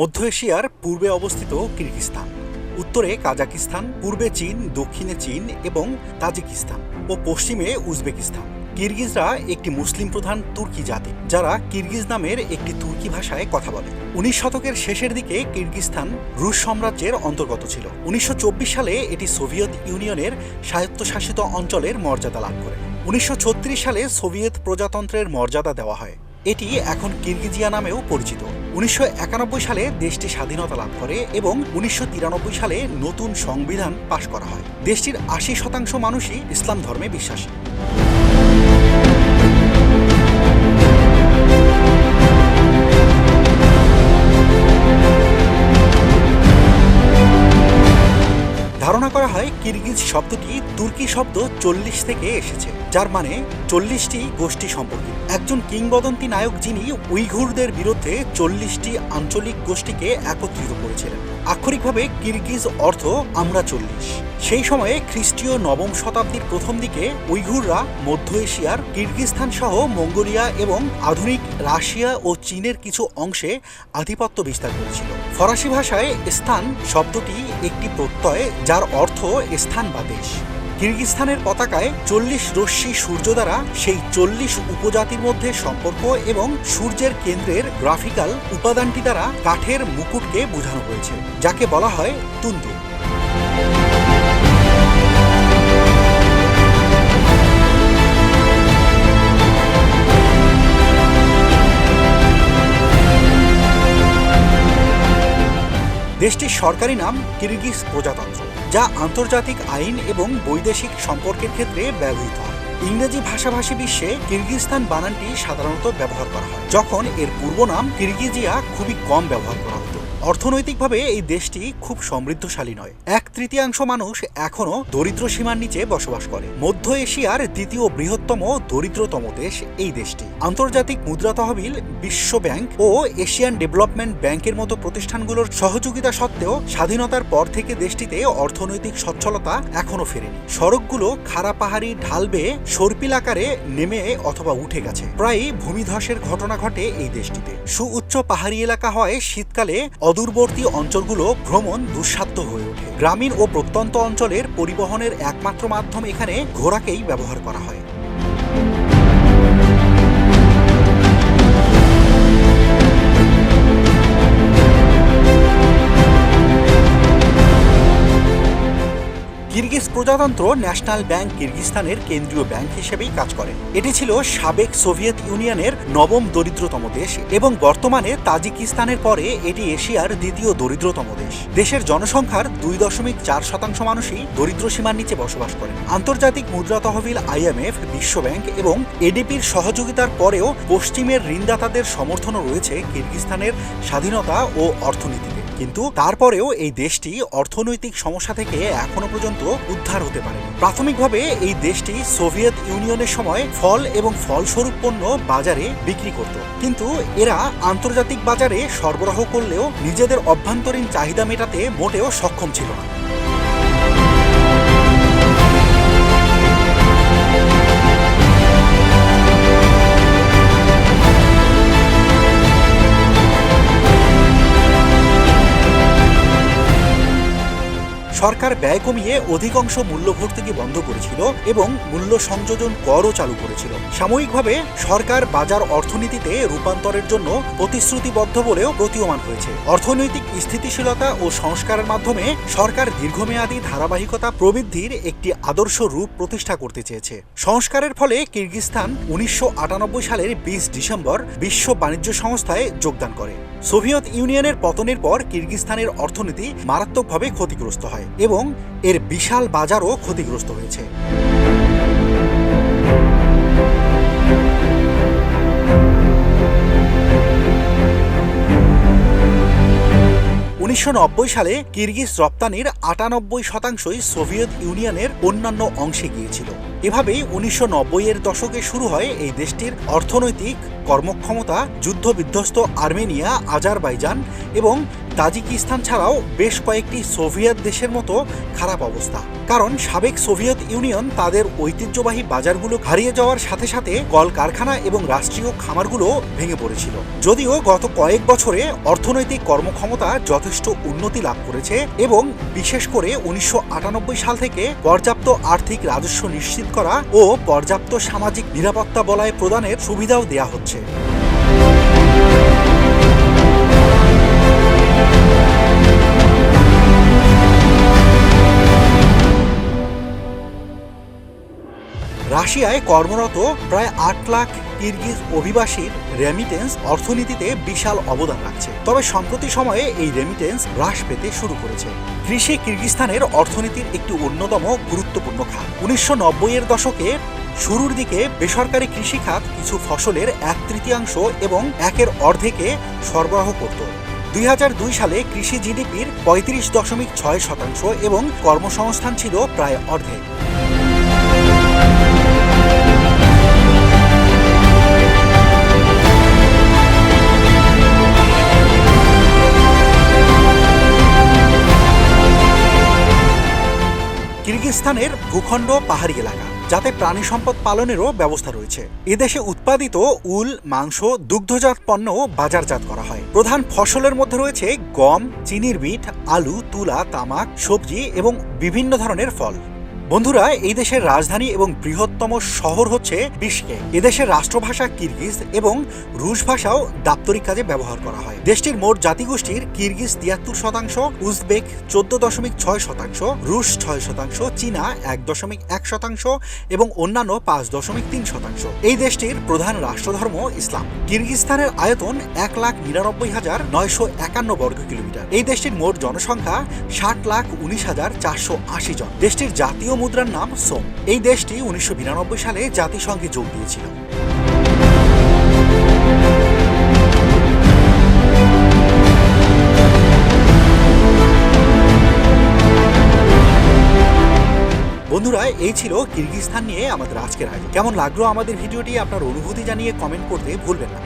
মধ্য এশিয়ার পূর্বে অবস্থিত কিরগিস্তান, উত্তরে কাজাকিস্তান, পূর্বে চীন, দক্ষিণে চীন এবং তাজিকিস্তান ও পশ্চিমে উজবেকিস্তান। কিরগিজরা একটি মুসলিম প্রধান তুর্কি জাতি, যারা কিরগিজ নামের একটি তুর্কি ভাষায় কথা বলে। উনিশ শতকের শেষের দিকে কিরগিস্তান রুশ সাম্রাজ্যের অন্তর্গত ছিল। উনিশশো চব্বিশ সালে এটি সোভিয়েত ইউনিয়নের স্বায়ত্তশাসিত অঞ্চলের মর্যাদা লাভ করে। উনিশশো ছত্রিশ সালে সোভিয়েত প্রজাতন্ত্রের মর্যাদা দেওয়া হয়। এটি এখন কিরগিজিয়া নামেও পরিচিত। উনিশশো একানব্বই সালে দেশটি স্বাধীনতা লাভ করে এবং উনিশশো তিরানব্বই সালে নতুন সংবিধান পাশ করা হয়। দেশটির আশি শতাংশ মানুষই ইসলাম ধর্মে বিশ্বাসী। কিরগিজ শব্দটি তুর্কি শব্দ চল্লিশ থেকে এসেছে, যার মানে চল্লিশটি গোষ্ঠী সম্পর্কে। একজন কিংবদন্তি নায়ক যিনি উইঘুরদের বিরুদ্ধে চল্লিশটি আঞ্চলিক গোষ্ঠীকে একত্রিত করেছিলেন। আক্ষরিকভাবে কিরগিজ অর্থ আমরা চল্লিশ। সেই সময়ে খ্রিস্টীয় নবম শতাব্দীর প্রথম দিকে উইঘুররা মধ্য এশিয়ার কিরগিস্তান সহ মঙ্গোলিয়া এবং আধুনিক রাশিয়া ও চীনের কিছু অংশে আধিপত্য বিস্তার করেছিল। ফরাসি ভাষায় স্থান শব্দটি একটি প্রত্যয় যার অর্থ স্থান বা দেশ। কিরগিস্তানের পতাকায় চল্লিশ রশ্মি সূর্য দ্বারা সেই চল্লিশ উপজাতির মধ্যে সম্পর্ক এবং সূর্যের কেন্দ্রের গ্রাফিক্যাল উপাদানটি দ্বারা কাঠের মুকুটকে বোঝানো হয়েছে, যাকে বলা হয় তুন্দু দেশটির সরকারি নাম কিরগিজ প্রজাতন্ত্র। যা আন্তর্জাতিক আইন এবং বৈদেশিক সম্পর্কের ক্ষেত্রে ব্যবহৃত। হয় ইংরেজি ভাষাভাষী বিশ্বে কিরগিজস্তান বানানটি সাধারণত ব্যবহার করা হয়, যখন এর পূর্ব নাম কিরগিজিয়া খুবই কম ব্যবহার করা হতো। অর্থনৈতিকভাবে এই দেশটি খুব সমৃদ্ধশালী নয়। এক তৃতীয়াংশ মানুষ এখনও দরিদ্র সীমার নিচে বসবাস করে। মধ্য এশিয়ার দ্বিতীয় বৃহত্তম দরিদ্রতম দেশ এই দেশটি। আন্তর্জাতিক মুদ্রা তহবিল বিশ্ব ব্যাংক ও এশিয়ান ডেভেলপমেন্ট ব্যাংকের মতো প্রতিষ্ঠানগুলোর সহযোগিতা সত্ত্বেও স্বাধীনতার পর থেকে দেশটিতে অর্থনৈতিক সচ্ছলতা এখনও ফেরেনি। সড়কগুলো খাড়া পাহাড়ি ঢাল বেয়ে সর্পিল আকারে নেমে অথবা উঠে গেছে। প্রায়ই ভূমিধসের ঘটনা ঘটে এই দেশটিতে। সুউচ্চ পাহাড়ি এলাকা হয় শীতকালে অদূরবর্তী অঞ্চলগুলো ভ্রমণ দুঃসাধ্য হয়ে ওঠে। গ্রামীণ ও প্রত্যন্ত অঞ্চলের পরিবহনের একমাত্র মাধ্যম এখানে ঘোড়াকেই ব্যবহার করা হয়। প্রজাতন্ত্র ন্যাশনাল ব্যাংক কিরগিস্তানের কেন্দ্রীয় ব্যাংক হিসেবেই কাজ করে। এটি ছিল সাবেক সোভিয়েত ইউনিয়নের নবম দরিদ্রতম দেশ এবং বর্তমানে তাজিকিস্তানের পরে এটি এশিয়ার দ্বিতীয় দরিদ্রতম দেশ। দেশের জনসংখ্যার দুই দশমিক চার শতাংশ মানুষই দরিদ্র সীমার নিচে বসবাস করেন। আন্তর্জাতিক মুদ্রা তহবিল আইএমএফ বিশ্বব্যাংক এবং এডিপির সহযোগিতার পরেও পশ্চিমের ঋণদাতাদের সমর্থনও রয়েছে কিরগিস্তানের স্বাধীনতা ও অর্থনীতিতে। কিন্তু তারপরেও এই দেশটি অর্থনৈতিক সমস্যা থেকে এখনও পর্যন্ত উদ্ধার হতে পারে প্রাথমিকভাবে এই দেশটি সোভিয়েত ইউনিয়নের সময় ফল এবং ফলস্বরূপ পণ্য বাজারে বিক্রি করত। কিন্তু এরা আন্তর্জাতিক বাজারে সরবরাহ করলেও নিজেদের অভ্যন্তরীণ চাহিদা মেটাতে মোটেও সক্ষম ছিল না। সরকার ব্যয় কমিয়ে অধিকাংশ মূল্য ভর্তুকি বন্ধ করেছিল এবং মূল্য সংযোজন করও চালু করেছিল। সাময়িকভাবে সরকার বাজার অর্থনীতিতে রূপান্তরের জন্য প্রতিশ্রুতিবদ্ধ বলেও প্রতীয়মান হয়েছে। অর্থনৈতিক স্থিতিশীলতা ও সংস্কারের মাধ্যমে সরকার দীর্ঘমেয়াদী ধারাবাহিকতা প্রবৃদ্ধির একটি আদর্শ রূপ প্রতিষ্ঠা করতে চেয়েছে। সংস্কারের ফলে কিরগিস্তান উনিশশো সালের বিশ ডিসেম্বর বিশ্ব বাণিজ্য সংস্থায় যোগদান করে। সোভিয়েত ইউনিয়নের পতনের পর কিরগিস্তানের অর্থনীতি মারাত্মকভাবে ক্ষতিগ্রস্ত হয়। এবং এর বিশাল বাজারও ক্ষতিগ্রস্ত হয়েছে। উনিশশো নব্বই সালে কিরগিজ রপ্তানির আটানব্বই শতাংশই সোভিয়েত ইউনিয়নের অন্যান্য অংশে গিয়েছিল। এভাবেই উনিশশো নব্বই এর দশকে শুরু হয় এই দেশটির অর্থনৈতিক কর্মক্ষমতা, যুদ্ধবিধ্বস্ত আর্মেনিয়া, আজারবাইজান এবং তাজিকিস্তান ছাড়াও বেশ কয়েকটি সোভিয়েত দেশের মতো খারাপ অবস্থা। কারণ সাবেক সোভিয়েত ইউনিয়ন তাদের ঐতিহ্যবাহী বাজারগুলো হারিয়ে যাওয়ার সাথে সাথে কলকারখানা এবং রাষ্ট্রীয় খামারগুলো ভেঙে পড়েছিল। যদিও গত কয়েক বছরে অর্থনৈতিক কর্মক্ষমতা যথেষ্ট উন্নতি লাভ করেছে এবং বিশেষ করে উনিশশো আটানব্বই সাল থেকে পর্যাপ্ত আর্থিক রাজস্ব নিশ্চিত করা ও পর্যাপ্ত সামাজিক নিরাপত্তা বলয় প্রদানের সুবিধাও দেয়া হচ্ছে। রাশিয়ায় কর্মরত প্রায় আট লাখ কিরগিজ অভিবাসীর রেমিটেন্স অর্থনীতিতে বিশাল অবদান রাখছে। তবে সম্প্রতি সময়ে এই রেমিটেন্স হ্রাস পেতে শুরু করেছে। কৃষি কিরগিস্তানের অর্থনীতির একটি অন্যতম গুরুত্বপূর্ণ খাত। উনিশশো এর দশকে শুরুর দিকে বেসরকারি কৃষিখাত কিছু ফসলের এক তৃতীয়াংশ এবং একের অর্ধেকে সরবরাহ করত। দুই হাজার দুই সালে কৃষি জিডিপির পঁয়ত্রিশ দশমিক ছয় শতাংশ এবং কর্মসংস্থান ছিল প্রায় অর্ধেক। কিরগিস্তানের ভূখণ্ড পাহাড়ি এলাকা, যাতে প্রাণী সম্পদ পালনেরও ব্যবস্থা রয়েছে। এদেশে উৎপাদিত উল, মাংস, দুগ্ধজাত পণ্য বাজারজাত করা হয়। প্রধান ফসলের মধ্যে রয়েছে গম, চিনির বিট, আলু, তুলা, তামাক, সবজি এবং বিভিন্ন ধরনের ফল। বন্ধুরা, এই দেশের রাজধানী এবং বৃহত্তম শহর হচ্ছে বিশকে এদেশের রাষ্ট্রভাষা কিরগিজ এবং রুশ ভাষাও দাপ্তরিক কাজে ব্যবহার করা হয়। দেশটির মোট জাতিগোষ্ঠীর কিরগিজ তিয়াত্তর শতাংশ, উজবেক চোদ্দ দশমিক ছয় শতাংশ, রুশ ছয় শতাংশ, চীনা এক দশমিক এক শতাংশ এবং অন্যান্য পাঁচ দশমিক তিন শতাংশ। এই দেশটির প্রধান রাষ্ট্রধর্ম ইসলাম। কিরগিস্তানের আয়তন এক লাখ নিরানব্বই হাজার নয়শো একান্ন বর্গ কিলোমিটার। এই দেশটির মোট জনসংখ্যা ষাট লাখ উনিশ হাজার চারশো আশি জন। দেশটির জাতীয় মুদ্রার নাম সোম। এই দেশটি উনিশশো বিরানব্বই সালে জাতিসংঘে যোগ দিয়েছিল। বন্ধুরা, এই ছিল কিরগিজস্তান নিয়ে আমাদের আজকের আয়োজন কেমন লাগল আমাদের ভিডিওটি? আপনার অনুভূতি জানিয়ে কমেন্ট করতে ভুলবেন না।